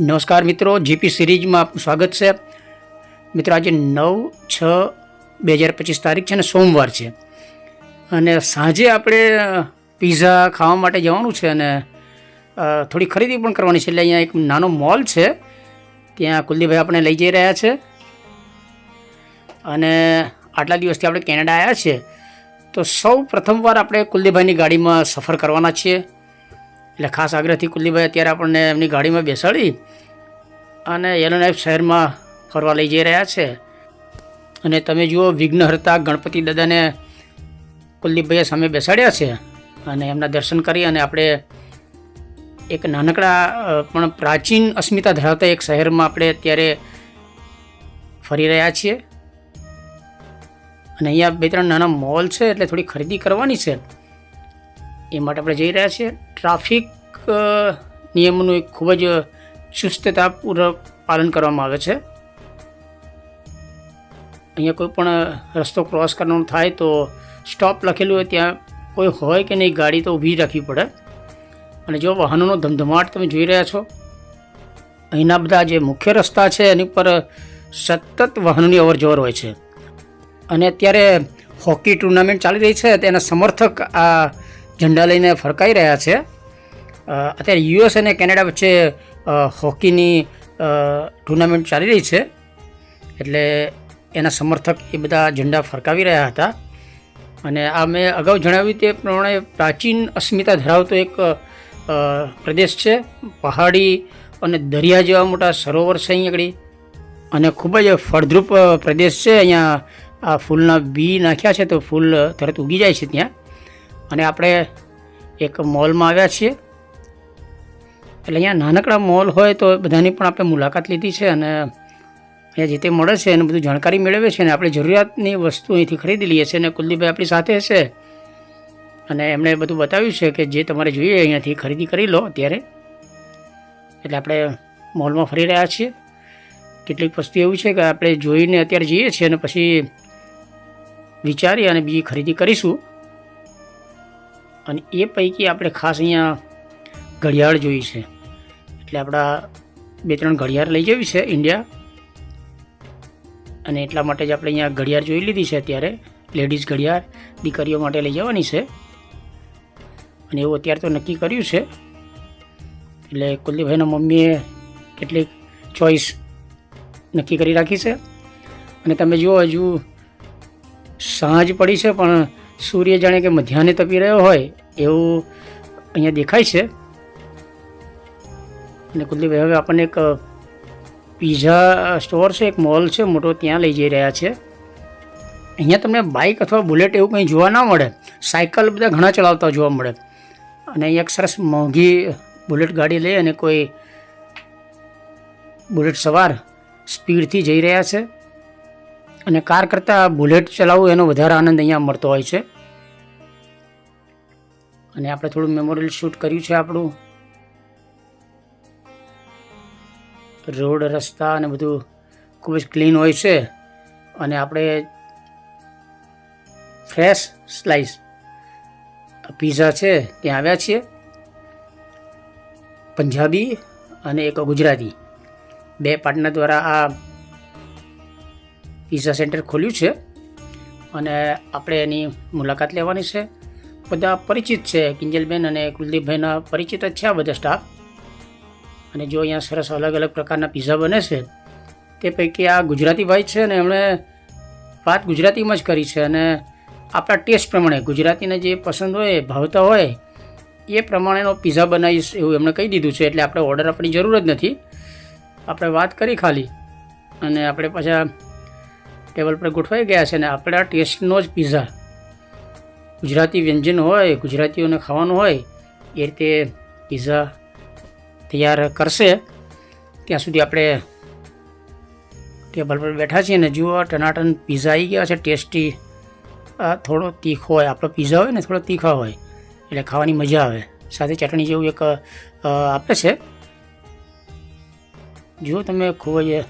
નમસ્કાર મિત્રો, જીપી સિરીઝમાં આપનું સ્વાગત છે. મિત્રો, આજે નવ છ બે હજાર પચીસ તારીખ છે ને સોમવાર છે. અને સાંજે આપણે પીઝા ખાવા માટે જવાનું છે અને થોડી ખરીદી પણ કરવાની છે. એટલે અહીંયા એક નાનો મોલ છે. ત્યાં કુલદીપભાઈ આપણે લઈ જઈ રહ્યા છે. અને આટલા દિવસથી આપણે કેનેડા આવ્યા છીએ. તો સૌ પ્રથમવાર આપણે કુલદીપભાઈની ગાડીમાં સફર કરવાના છીએ. એટલે ખાસ આગ્રહથી કુલદીપભાઈ અત્યારે આપણને એમની ગાડીમાં બેસાડી અને યલોનાઇફ શહેરમાં ફરવા લઈ જઈ રહ્યા છે. અને તમે જુઓ, વિઘ્નહર્તા ગણપતિ દાદાને કુલદીપભાઈએ સામે બેસાડ્યા છે અને એમના દર્શન કરી અને આપણે એક નાનકડા પણ પ્રાચીન અસ્મિતા ધરાવતા એક શહેરમાં આપણે અત્યારે ફરી રહ્યા છીએ. અને અહીંયા બે ત્રણ નાના મોલ છે એટલે થોડી ખરીદી કરવાની છે. એ માટે આપણે જઈ રહ્યા છીએ. ટ્રાફિક નિયમોનું એક ખૂબ જ ચુસ્તતાપૂર્વક પાલન કરવામાં આવે છે. અહીંયા કોઈ પણ રસ્તો ક્રોસ કરવાનો થાય તો સ્ટોપ લખેલું હોય ત્યાં કોઈ હોય કે નહીં ગાડી તો ઊભી રાખવી પડે. અને જો વાહનોનો ધમધમાટ તમે જોઈ રહ્યા છો, અહીંના બધા જે મુખ્ય રસ્તા છે એની પર સતત વાહનોની અવરજવર હોય છે. અને અત્યારે હોકી ટુર્નામેન્ટ ચાલી રહી છે, તેના સમર્થક આ ઝંડા લઈને ફરકાઈ રહ્યા છે. અત્યારે યુએસ અને કેનેડા વચ્ચે હોકીની ટુર્નામેન્ટ ચાલી રહી છે. એટલે એના સમર્થક એ બધા ઝંડા ફરકાવી રહ્યા હતા. અને આ મેં અગાઉ જણાવ્યું તે પ્રમાણે પ્રાચીન અસ્મિતા ધરાવતો એક પ્રદેશ છે. પહાડી અને દરિયા જેવા મોટા સરોવર છે અહીં અને ખૂબ જ ફળદ્રુપ પ્રદેશ છે. અહીંયા આ ફૂલના બી નાખ્યા છે તો ફૂલ તરત ઉગી જાય છે ત્યાં. અને આપણે એક મોલમાં આવ્યા છીએ. એટલે અહીંયા નાનકડા મોલ હોય તો બધાની પણ આપણે મુલાકાત લીધી છે અને અહીંયા જે તે મળે છે એને બધું જાણકારી મેળવે છે અને આપણે જરૂરિયાતની વસ્તુ અહીંથી ખરીદી લઈએ છીએ અને કુલદીપભાઈ આપણી સાથે છે. અને એમણે બધું બતાવ્યું છે કે જે તમારે જોઈએ અહીંયાથી ખરીદી કરી લો અત્યારે. એટલે આપણે મોલમાં ફરી રહ્યા છીએ. કેટલીક વસ્તુ એવું છે કે આપણે જોઈને અત્યારે જઈએ છીએ અને પછી વિચારી અને બીજી ખરીદી કરીશું. અને એ પૈકી આપણે ખાસ અહીંયા ઘડિયાળ જોઈ છે. એટલે આપણા બે ત્રણ ઘડિયાળ લઈ જવી છે ઇન્ડિયા અને એટલા માટે જ આપણે અહીંયા ઘડિયાળ જોઈ લીધી છે અત્યારે. લેડીઝ ઘડિયાળ દીકરીઓ માટે લઈ જવાની છે. અને એવું અત્યારે તો નક્કી કર્યું છે. એટલે કુલદીપભાઈના મમ્મીએ કેટલીક ચોઈસ નક્કી કરી રાખી છે. અને તમે જુઓ, હજુ સાંજ પડી છે, પણ સૂર્ય જાણે કે મધ્યાહને તપી રહ્યો હોય એવું અહીંયા દેખાય છે. અને કુલદીપભાઈ હવે આપણને એક પીઝા સ્ટોર છે, એક મોલ છે, મોટો ત્યાં લઈ જઈ રહ્યા છે. અહીંયા તમને બાઇક અથવા બુલેટ એવું કંઈ જોવા ના મળે. સાયકલ બધા ઘણા ચલાવતા જોવા મળે. અને અહીંયા એક સરસ મોંઘી બુલેટ ગાડી લઈ અને કોઈ બુલેટ સવાર સ્પીડથી જઈ રહ્યા છે. અને કાર કરતાં બુલેટ ચલાવવું એનો વધારે આનંદ અહીંયા મળતો હોય છે. અને આપણે થોડું મેમોરિયલ શૂટ કર્યું છે આપણું. રોડ, રસ્તા અને બધું ખૂબ જ ક્લીન હોય છે. અને આપણે ફ્રેશ સ્લાઇસ પીઝા છે, ત્યાં આવ્યા છીએ. પંજાબી અને એક ગુજરાતી. બે પાર્ટનર દ્વારા આ પીઝા સેન્ટર ખોલ્યું છે. અને આપણે એની મુલાકાત લેવાની છે. બધા પરિચિત છે. કિંજલબેન અને કુલદીપભાઈના પરિચિત જ છે આ બધા સ્ટાફ અને જો અહીંયા સરસ અલગ અલગ પ્રકારના પીઝા બને છે, તે પૈકી આ ગુજરાતી ભાઈ છે ને એમણે વાત ગુજરાતીમાં જ કરી છે. અને આપણા ટેસ્ટ પ્રમાણે ગુજરાતીને જે પસંદ હોય, ભાવતા હોય, એ પ્રમાણેનો પીઝા બનાવીશ એવું એમણે કહી દીધું છે. એટલે આપણે ઓર્ડર આપણી જરૂર જ નથી. આપણે વાત કરી ખાલી. અને આપણે પાછા ટેબલ પર ગોઠવાઈ ગયા છે અને આપણા ટેસ્ટનો જ પીઝા ગુજરાતી વ્યંજન હોય, ગુજરાતીઓને ખાવાનું હોય, એ રીતે પીઝા તૈયાર કરશે. ત્યાં સુધી આપણે ટેબલ પર બેઠા છીએ અને જુઓ, ટનાટન પીઝા આવી ગયા છે ટેસ્ટી થોડો તીખો હોય, આપણો પીઝા હોય ને, થોડો તીખા હોય, એટલે ખાવાની મજા આવે. સાથે ચટણી જેવું એક આપે છે. જુઓ તમે, ખૂબ જ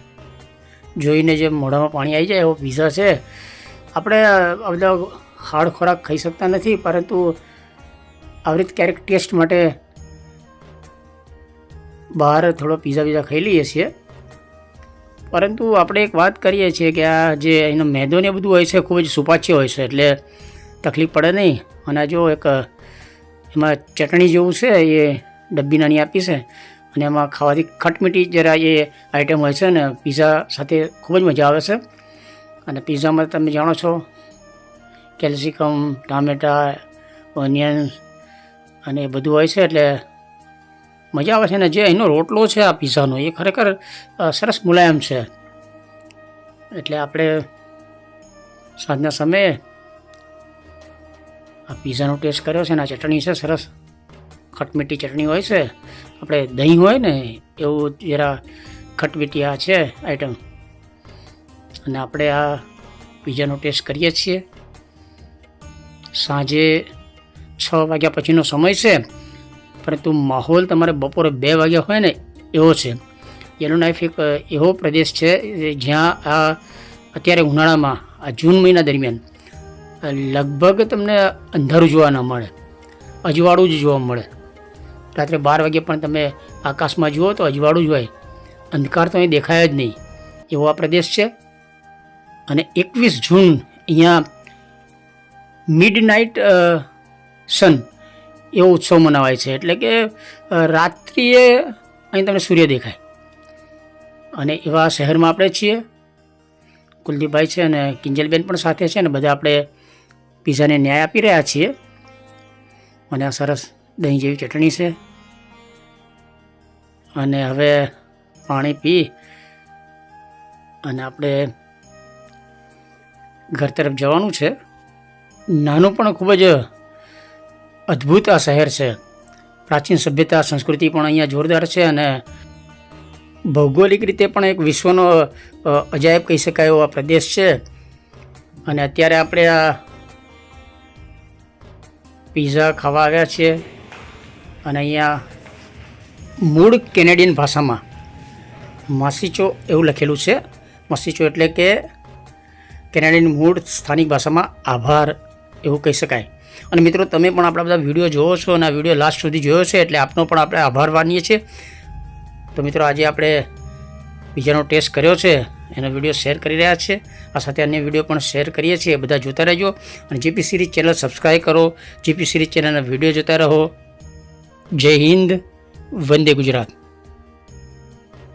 જોઈને જે મોઢામાં પાણી આવી જાય એવો પીઝા છે. આપણે બધા હાર્ડ ખોરાક ખાઈ શકતા નથી, પરંતુ આવી રીતે ક્યારેક ટેસ્ટ માટે બહાર થોડો પીઝા બીઝા ખાઈ લઈએ છીએ. પરંતુ આપણે એક વાત કરીએ છીએ કે આ જે એનો મેદો ને બધું હોય છે ખૂબ જ સુપાચ્ય હોય છે, એટલે તકલીફ પડે નહીં. અને જો એક એમાં ચટણી જેવું છે, એ ડબ્બી નાની આપી છે, અને એમાં ખાવાથી ખટમીઠી જરા એ આઈટમ હોય છે ને, પીઝા સાથે ખૂબ જ મજા આવે છે. અને પીઝામાં તમે જાણો છો કેલ્સિકમ ટામેટા ઓનિયન અને એ બધું હોય છે એટલે મજા આવે છે. ને જે એનો રોટલો છે આ પીઝાનો, એ ખરેખર સરસ મુલાયમ છે. એટલે આપણે સાંજના સમયે આ પીઝાનો ટેસ્ટ કર્યો છે ને આ ચટણી છે, સરસ ખટમીઠી ચટણી હોય છે. આપણે દહીં હોય ને, એવું જરા ખટમીઠી આ છે આઈટમ. અને આપણે આ પીઝાનો ટેસ્ટ કરીએ છીએ. સાંજે છ વાગ્યા પછીનો સમય છે. પરંતુ માહોલ તમારે બપોરે બે વાગ્યા હોય ને, એવો છે. યલોનાઇફ એક એવો પ્રદેશ છે જ્યાં આ અત્યારે ઉનાળામાં આ જૂન મહિના દરમિયાન લગભગ તમને અંધારું જોવા ન મળે. અજવાળું જ જોવા મળે. રાત્રે બાર વાગે પણ તમે આકાશમાં જુઓ તો અજવાળું જ હોય. અંધકાર તો અહીં દેખાય જ નહીં. એવો આ પ્રદેશ છે. અને એકવીસ જૂન અહીંયા મિડ નાઇટ સન એવો ઉત્સવ મનાવાય છે. એટલે કે રાત્રિએ અહીં તમને સૂર્ય દેખાય. અને એવા શહેરમાં આપણે છીએ. કુલદીપભાઈ છે અને કિંજલબેન પણ સાથે છે અને બધા આપણે પીઝાને ન્યાય આપી રહ્યા છીએ. અને આ સરસ દહીં જેવી ચટણી છે. અને હવે પાણી પી અને આપણે ઘર તરફ જવાનું છે. નાનું પણ ખૂબ જ અદ્ભુત આ શહેર છે. પ્રાચીન સભ્યતા, સંસ્કૃતિ પણ અહીંયા જોરદાર છે અને ભૌગોલિક રીતે પણ એક વિશ્વનો અજાયબ કહી શકાય એવો આ પ્રદેશ છે. અને અત્યારે આપણે આ પીઝા ખાવા આવ્યા છીએ અને અહીંયા મૂળ કેનેડિયન ભાષામાં માસીચો એવું લખેલું છે. માસીચો એટલે કે કેનેડિયન મૂળ સ્થાનિક ભાષામાં આભાર. એવું કહી શકાય. અને મિત્રો, તમે પણ આપણા બધા વીડિયો જોવો છો અને આ વીડિયો લાસ્ટ સુધી જોયો છે એટલે આપનો પણ આપણે આભાર માનીએ છીએ. તો મિત્રો, આજે આપણે બીજાનો ટેસ્ટ કર્યો છે, એનો વીડિયો શેર કરી રહ્યા છે. આ સાથે અન્ય વીડિયો પણ શેર કરીએ છીએ બધા જોતા રહેજો. અને જીપી સિરીઝ ચેનલ સબસ્ક્રાઈબ કરો. જીપી સિરીઝ ચેનલના વીડિયો જોતા રહો. જય હિન્દ, વંદે ગુજરાત.